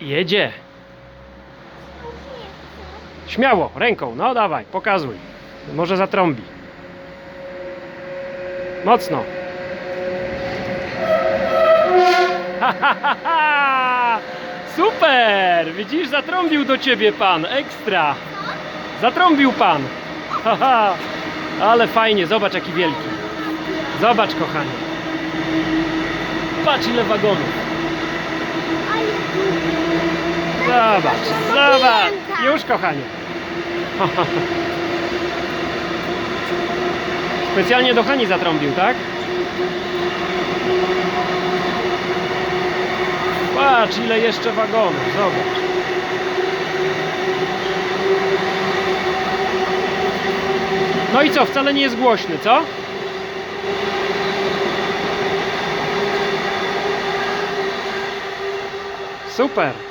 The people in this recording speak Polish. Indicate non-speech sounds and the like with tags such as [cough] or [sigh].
Jedzie. Śmiało, ręką, no dawaj, pokazuj. Może zatrąbi. Mocno. [laughs] Super! Widzisz, zatrąbił do ciebie pan, ekstra. Zatrąbił pan. [laughs] Ale fajnie, zobacz jaki wielki. Zobacz, kochanie. Patrz ile wagonów. Zobacz, zobacz. Już, kochanie. [laughs] Specjalnie do Hani zatrąbił, tak? Patrz, ile jeszcze wagonów, zobacz. No i co, wcale nie jest głośny, co? Super.